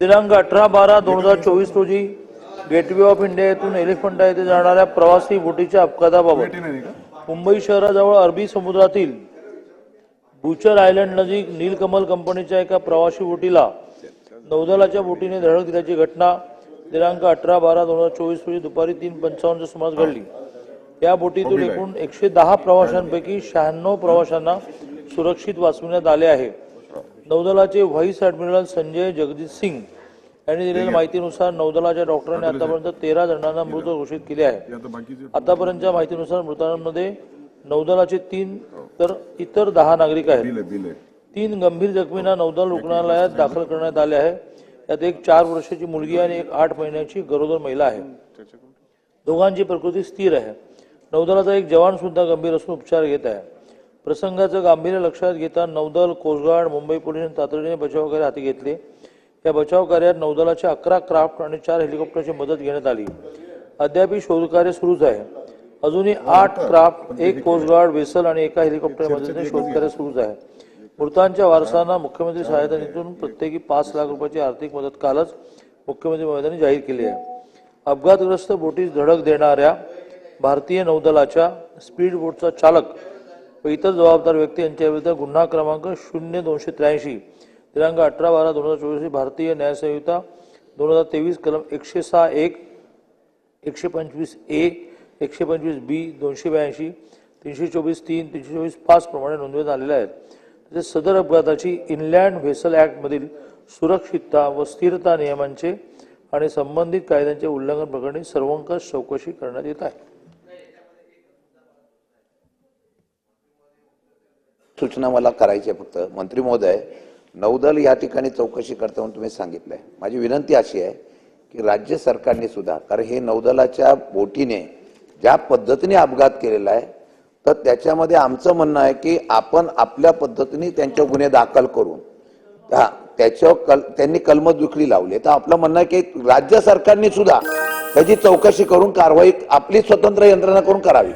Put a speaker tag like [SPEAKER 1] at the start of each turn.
[SPEAKER 1] दिनांक अठरा बारा दोन हजार चोवीस रोजी गेटवे ऑफ इंडिया येथून एलिफंटा येथे जाणाऱ्या प्रवासी बोटीच्या अपघाताबाबत मुंबई शहराजवळ अरबी समुद्रातील बुचर आयलंड नजीक नीलकमल कंपनीच्या एका प्रवासी बोटीला नौदलाच्या बोटीने धडक दिल्याची घटना दिनांक अठरा बारा दोन हजार चोवीस रोजी दुपारी तीन पंचावन्नच्या सुमारास घडली. या बोटीतून एकूण एकशे दहा प्रवाशांपैकी शहाण्णव प्रवाशांना सुरक्षित वाचवण्यात आले आहे. नौदलाचे व्हाईस ऍडमिरल संजय जगजित सिंग यांनी दिलेल्या माहितीनुसार नौदलाच्या डॉक्टरांनी आतापर्यंत तेरा जणांना मृत घोषित केले आहे. आतापर्यंतच्या माहितीनुसार मृतांमध्ये नौदलाचे तीन तर इतर दहा नागरिक आहेत. तीन गंभीर जखमींना नौदल रुग्णालयात दाखल करण्यात आले आहे. यात एक चार वर्षाची मुलगी आणि एक आठ महिन्याची गरोदर महिला आहे. दोघांची प्रकृती स्थिर आहे. नौदलाचा एक जवान सुद्धा गंभीर असून उपचार घेत आहे. प्रसंगाचं गांभीर्य लक्षात घेता नौदल कोस्टगार्ड मुंबई पोलिसांनी तातडीने बचाव कार्य हाती घेतले. या बचाव कार्यात नौदलाच्या अकरा क्राफ्ट आणि चार हेलिकॉप्टरची मदत घेण्यात आली. अद्याप शोधकार्य सुरूच आहे. अजूनही आठ क्राफ्ट एक कोस्टगार्ड वेसल आणि एका हेलिकॉप्टर मदतीने शोधकार्य सुरूच आहे. मृतांच्या वारसांना मुख्यमंत्री सहायता निधीतून प्रत्येकी पाच लाख रुपयाची आर्थिक मदत कालच मुख्यमंत्री महोदयांनी जाहीर केली आहे. अपघातग्रस्त बोटीस धडक देणाऱ्या भारतीय नौदलाच्या स्पीड बोटचा चालक व इतर जबाबदार व्यक्ती यांच्याविरुद्ध गुन्हा क्रमांक शून्य दोनशे त्र्याऐंशी दिनांक अठरा बारा दोन हजार चोवीस भारतीय न्यायसंहिता दोन हजार तेवीस कलम एकशे सहा एक एकशे पंचवीस ए एकशे पंचवीस बी दोनशे ब्याऐंशी तीनशे चोवीस तीन तीनशे चोवीस पाच प्रमाणे नोंदवण्यात आलेल्या आहेत. तसेच सदर अपघाताची इनलँड व्हेसल ॲक्टमधील सुरक्षितता व स्थिरता नियमांचे आणि संबंधित कायद्यांचे उल्लंघन प्रकरणी सर्वंकष चौकशी करण्यात येत आहे.
[SPEAKER 2] सूचना मला करायची आहे फक्त. मंत्री महोदय नौदल या ठिकाणी चौकशी करता म्हणून तुम्ही सांगितलंय. माझी विनंती अशी आहे की राज्य सरकारने सुद्धा कारण हे नौदलाच्या बोटीने ज्या पद्धतीने अपघात केलेला आहे तर त्याच्यामध्ये आमचं म्हणणं आहे की आपण आपल्या पद्धतीने त्यांच्या गुन्हे दाखल करून हा त्याच्यावर कल त्यांनी कलमदुखली लावली. तर आपलं म्हणणं आहे की राज्य सरकारने सुद्धा त्याची चौकशी करून कारवाई आपली स्वतंत्र यंत्रणा करून करावी.